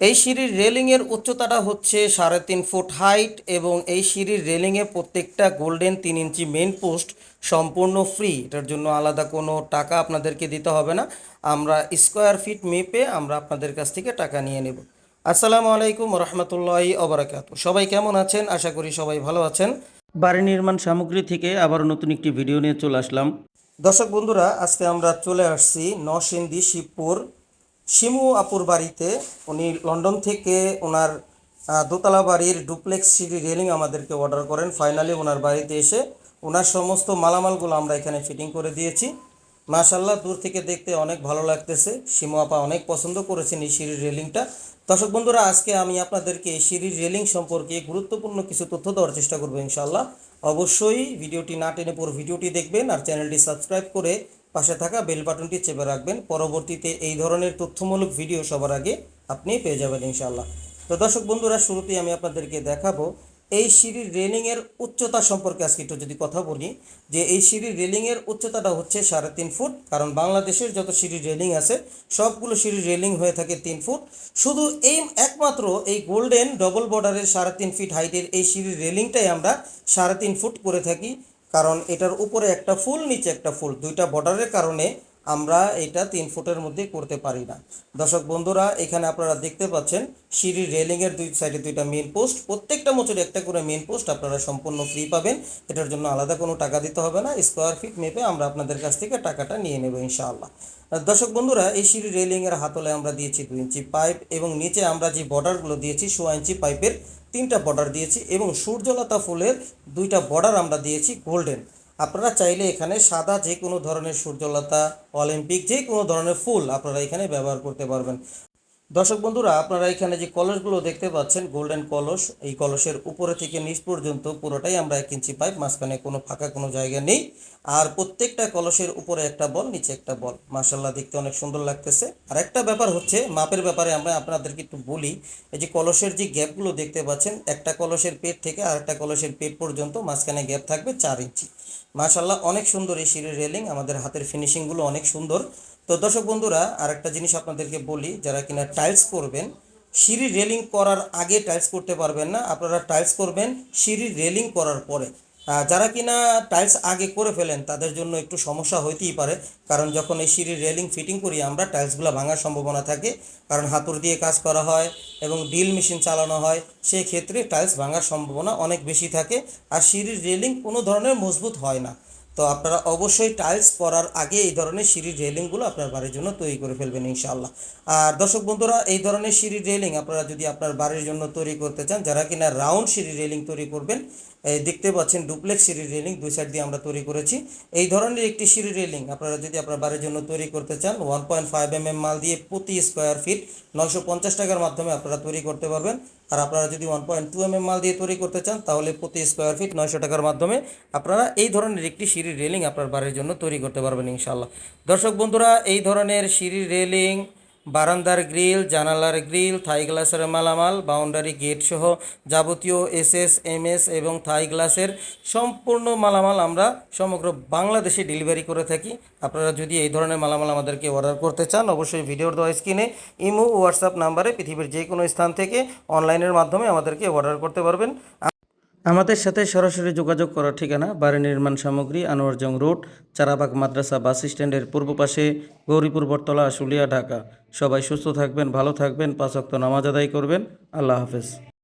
এই সিঁড়ির রেলিংয়ের উচ্চতাটা হচ্ছে সাড়ে তিন ফুট হাইট এবং এই সিঁড়ির রেলিংয়ে প্রত্যেকটা গোল্ডেন তিন ইঞ্চি মেন পোস্ট সম্পূর্ণ ফ্রি। এটার জন্য আলাদা কোনো টাকা আপনাদেরকে দিতে হবে না। আমরা স্কোয়ার ফিট মেপে আমরা আপনাদের কাছ থেকে টাকা নিয়ে নেব। আসসালামু আলাইকুম রহমতুল্লাহি অবরাকাত সবাই কেমন আছেন? আশা করি সবাই ভালো আছেন। বাড়ি নির্মাণ সামগ্রী থেকে আবার নতুন একটি ভিডিও নিয়ে চলে আসলাম। দর্শক বন্ধুরা, আজকে আমরা চলে আসছি নরসিংদী শিবপুর শিমু আপুর বাড়িতে, উনি লন্ডন থেকে ওনার দোতলা বাড়ির ডুপ্লেক্স সিঁড়ি রেলিং আমাদেরকে অর্ডার করেন। ফাইনালি ওনার বাড়িতে এসে ওনার সমস্ত মালামালগুলো আমরা এখানে ফিটিং করে দিয়েছি। মাশাল্লাহ দূর থেকে দেখতে অনেক ভালো লাগতেছে। শিমু আপা অনেক পছন্দ করেছেন এই সিঁড়ির রেলিংটা। দর্শক বন্ধুরা, আজকে আমি আপনাদেরকে এই সিঁড়ির রেলিং সম্পর্কে গুরুত্বপূর্ণ কিছু তথ্য দেওয়ার চেষ্টা করব ইনশাল্লাহ অবশ্যই ভিডিওটি না টেনে পুরো ভিডিওটি দেখবেন আর চ্যানেলটি সাবস্ক্রাইব করে পাশে থাকা বেল বাটনটি চেপে রাখবেন। পরবর্তীতে এই ধরনের তথ্যমূলক ভিডিও সবার আগে আপনি পেয়ে যাবেন ইনশাল্লাহ তো দর্শক বন্ধুরা, শুরুতেই আমি আপনাদেরকে দেখাবো এই সিঁড়ির রেলিংয়ের উচ্চতা সম্পর্কে আজকে একটু যদি কথা বলি, যে এই সিঁড়ির রেলিংয়ের উচ্চতাটা হচ্ছে সাড়ে তিন ফুট, কারণ বাংলাদেশের যত সিঁড়ির রেলিং আছে, সবগুলো সিঁড়ির রেলিং হয়ে থাকে তিন ফুট। শুধু এই একমাত্র এই গোল্ডেন ডবল বর্ডারের সাড়ে তিন ফিট হাইটের এই সিঁড়ির রেলিংটাই আমরা সাড়ে তিন ফুট করে থাকি। কারণ এটার উপরে একটা ফুল, নিচে একটা ফুল। দুইটা বর্ডারের কারণে আমরা এটা তিন ফুটের মধ্যে করতে পারি না। দর্শক বন্ধুরা, এখানে আপনারা দেখতে পাচ্ছেন, সিঁড়ির রেলিংয়ের দুই সাইডে দুইটা মেন পোস্ট প্রত্যেকটা মোচরে একটা করে মেন পোস্ট আপনারা সম্পূর্ণ ফ্রি পাবেন। এটার জন্য আলাদা কোনো টাকা দিতে হবে না। স্কোয়ার ফিট মেপে আমরা আপনাদের কাছ থেকে টাকাটা নিয়ে নেব ইনশাআল্লাহ। দর্শক বন্ধুরা, এই সিঁড়ি রেলিংয়ের হাতলে আমরা দিয়েছি দুই ইঞ্চি পাইপ এবং নিচে আমরা যে বর্ডারগুলো দিয়েছি, সোয়া ইঞ্চি পাইপের তিনটা বর্ডার দিয়েছি এবং সূর্যলতা ফুলের দুইটা বর্ডার আমরা দিয়েছি গোল্ডেন আপনারা চাইলে এখানে সাদা যে কোনো ধরনের সূর্যলতা অলিম্পিক যে কোনো ধরনের ফুল আপনারা এখানে ব্যবহার করতে পারবেন। দর্শক বন্ধুরা, আপনারা এখানে যে কলসগুলো দেখতে পাচ্ছেন গোল্ডেন কলস, এই কলসের উপরে থেকে নিচ পর্যন্ত পুরোটাই আমরা এক ইঞ্চি পাইপ মাঝখানে কোনো ফাঁকা কোনো জায়গা নেই। আর প্রত্যেকটা কলসের উপরে একটা বল, নিচে একটা বল। মার্শাল্লাহ দেখতে অনেক সুন্দর লাগতেছে। আর একটা ব্যাপার হচ্ছে, মাপের ব্যাপারে আমরা আপনাদেরকে একটু বলি, এই যে কলসের যে গ্যাপগুলো দেখতে পাচ্ছেন, একটা কলসের পেট থেকে আরেকটা কলসের পেট পর্যন্ত মাঝখানে গ্যাপ থাকবে চার ইঞ্চি। মাশাল্লাহ অনেক সুন্দর এই সিঁড়ির রেলিং আমাদের হাতের ফিনিশিংগুলো অনেক সুন্দর। তো দর্শক বন্ধুরা, আরেকটা জিনিস আপনাদেরকে বলি, যারা কিনা টাইলস করবেন সিঁড়ির রেলিং করার আগে টাইলস করতে পারবেন না। আপনারা টাইলস করবেন সিঁড়ির রেলিং করার পরে। যারা কিনা টাইলস আগে করে ফেলেন, তাদের জন্য একটু সমস্যা হইতেই পারে, কারণ যখন এই সিঁড়ির রেলিং ফিটিং করি, আমরা টাইলসগুলো ভাঙার সম্ভাবনা থাকে, কারণ হাতুড় দিয়ে কাজ করা হয় এবং ড্রিল মেশিন চালানো হয় সেই ক্ষেত্রে টাইলস ভাঙার সম্ভাবনা অনেক বেশি থাকে, আর সিঁড়ির রেলিং কোনো ধরনের মজবুত হয় না। তো আপনারা অবশ্যই টাইলস পরার আগে এই ধরনের সিঁড়ির রেলিংগুলো আপনার বাড়ির জন্য তৈরি করে ফেলবেন ইনশাআল্লাহ। আর দর্শক বন্ধুরা, এই ধরনের সিঁড়ির রেলিং আপনারা যদি আপনার বাড়ির জন্য তৈরি করতে চান, যারা কিনা রাউন্ড সিঁড়ির রেলিং তৈরি করবেন দেখতে পাচ্ছেন ডুপ্লেক্স সিঁড়ির রেলিং দুই সাইড দিয়ে আমরা তৈরি করেছি। এই ধরনের একটি সিঁড়ি রেলিং আপনারা যদি আপনার বাড়ির জন্য তৈরি করতে চান one point five M M মাল দিয়ে প্রতি স্কোয়ার ফিট নয়শো পঞ্চাশ টাকার মাধ্যমে আপনারা তৈরি করতে পারবেন। আর আপনারা যদি one point two M M মাল দিয়ে তৈরি করতে চান, তাহলে প্রতি স্কোয়ার ফিট নয়শো টাকার মাধ্যমে আপনারা এই ধরনের একটি সিঁড়ির রেলিং আপনার বাড়ির জন্য তৈরি করতে পারবেন ইনশাল্লাহ দর্শক বন্ধুরা, এই ধরনের সিঁড়ির রেলিং বারান্দার গ্রিল, জানালার গ্রিল, থাই গ্লাসের মালামাল, বাউন্ডারি গেট সহ যাবতীয় এসএস, এমএস এবং থাই গ্লাসের সম্পূর্ণ মালামাল আমরা সমগ্র বাংলাদেশে ডেলিভারি করে থাকি। আপনারা যদি এই ধরনের মালামাল আমাদেরকে অর্ডার করতে চান, অবশ্যই ভিডিওর দেওয়া স্ক্রিনে ইমো, হোয়াটসঅ্যাপ নাম্বারে পৃথিবীর যে কোনো স্থান থেকে অনলাইনের মাধ্যমে আমাদেরকে অর্ডার করতে পারবেন। আমাদের সাথে সরাসরি যোগাযোগ করার ঠিকানা বাড়ি নির্মাণ সামগ্রী আনোয়ারজং রোড, চারাবাগ মাদ্রাসা বাস স্ট্যান্ডের পূর্ব পাশে, গৌরীপুর বটতলা, আশুলিয়া, ঢাকা। সবাই সুস্থ থাকবেন, ভালো থাকবেন, পাঁচ ওয়াক্ত নামাজ আদায় করবেন। আল্লাহ হাফেজ।